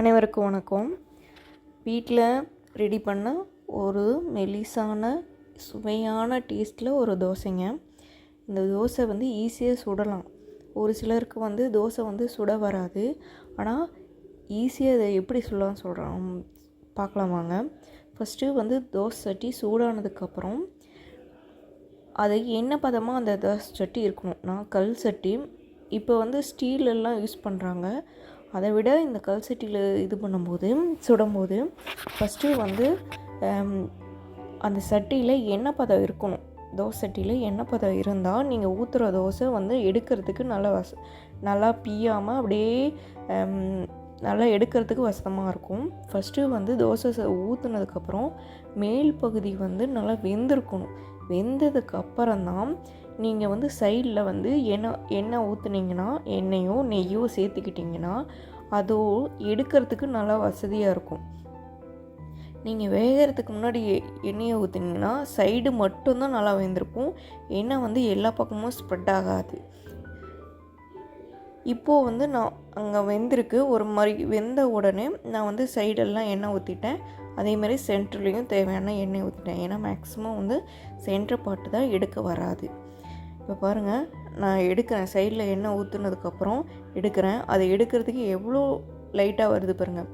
அனைவருக்கும் வணக்கம். வீட்டில் ரெடி பண்ண ஒரு மெலிசான சுவையான டேஸ்ட்டில் ஒரு தோசைங்க. இந்த தோசை வந்து ஈஸியாக சுடலாம். ஒரு சிலருக்கு வந்து தோசை வந்து சுட வராது. ஆனால் ஈஸியாக அதை எப்படி சுடலாம் சொல்கிறோம் பார்க்கலாமாங்க ஃபஸ்ட்டு வந்து தோசை சட்டி சூடானதுக்கப்புறம் அது என்ன பதமாக அந்த தோசை சட்டி இருக்கணும் நான் கல் சட்டி. இப்போ வந்து ஸ்டீல் எல்லாம் யூஸ் பண்ணுறாங்க அதை விட இந்த கல் சட்டியில் இது பண்ணும்போது சுடும்போது ஃபஸ்ட்டு வந்து அந்த சட்டியில் எண்ணெய் பதம் இருக்கணும். தோசை சட்டியில் எண்ணெய் பதம் இருந்தால் நீங்கள் ஊற்றுற தோசை வந்து எடுக்கிறதுக்கு நல்லா வச நல்லா பீயாமல் அப்படியே நல்லா எடுக்கிறதுக்கு வசதமாக இருக்கும். ஃபஸ்ட்டு வந்து தோசை ச- ஊற்றுனதுக்கப்புறம் மேல் பகுதி வந்து நல்லா வெந்திருக்கணும். வெந்ததுக்கப்புறம் தான் நீங்கள் வந்து சைடில் வந்து எண்ணெய் எண்ணெய் ஊற்றுனீங்கன்னா எண்ணெயோ நெய்யோ சேர்த்துக்கிட்டிங்கன்னா அதோ எடுக்கிறதுக்கு நல்லா வசதியாக இருக்கும். நீங்கள் வேகிறதுக்கு முன்னாடி எண்ணெயை ஊற்றுனீங்கன்னா சைடு மட்டும்தான் நல்லா வெந்திருக்கும். எண்ணெய் வந்து எல்லா பக்கமும் ஸ்ப்ரெட் ஆகாது. இப்போது வந்து நான் அங்கே வெந்திருக்கு. ஒரு மாதிரி வெந்த உடனே நான் வந்து சைடெல்லாம் எண்ணெய் ஊற்றிட்டேன் அதேமாதிரி சென்ட்ருலேயும் தேவையான எண்ணெய் ஊற்றிட்டேன் ஏன்னா மேக்ஸிமம் வந்து சென்ட்ரு பாட்டு தான் எடுக்க வராது. இப்போ பாருங்கள் நான் எடுக்கிறேன். சைடில் எண்ணெய் ஊற்றுனதுக்கப்புறம் எடுக்கிறேன். அதை எடுக்கிறதுக்கு எவ்வளோ லைட்டாக வருது பாருங்கள்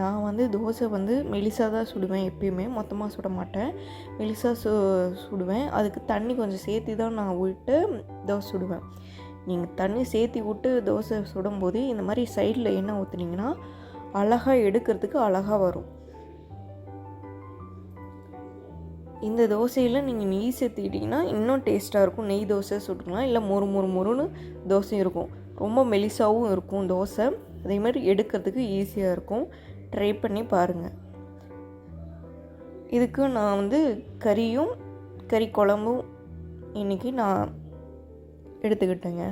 நான் வந்து தோசை வந்து மெலிசாக தான் சுடுவேன் எப்பயுமே. மொத்தமாக சுட மாட்டேன். மெலிசாக சு சுடுவேன். அதுக்கு தண்ணி கொஞ்சம் சேர்த்து தான் நான் விட்டு தோசை சுடுவேன். நீங்கள் தண்ணி சேர்த்தி விட்டு தோசை சுடும்போது இந்த மாதிரி சைடில் எண்ணெய் ஊற்றுனீங்கன்னா அழகாக எடுக்கிறதுக்கு அழகாக வரும். இந்த தோசையில் நீங்கள் நெய் சேர்த்துக்கிட்டிங்கன்னா இன்னும் டேஸ்ட்டாக இருக்கும். நெய் தோசை சுட்டுக்கலாம். இல்லை மொறு மொறு மொறுன்னு தோசையும் இருக்கும். ரொம்ப மெலிசாகவும் இருக்கும் தோசை. அதே மாதிரி எடுக்கிறதுக்கு ஈஸியாக இருக்கும். ட்ரை பண்ணி பாருங்கள் இதுக்கு நான் வந்து கறியும் கறி குழம்பும் இன்றைக்கி நான் எடுத்துக்கிட்டேங்க.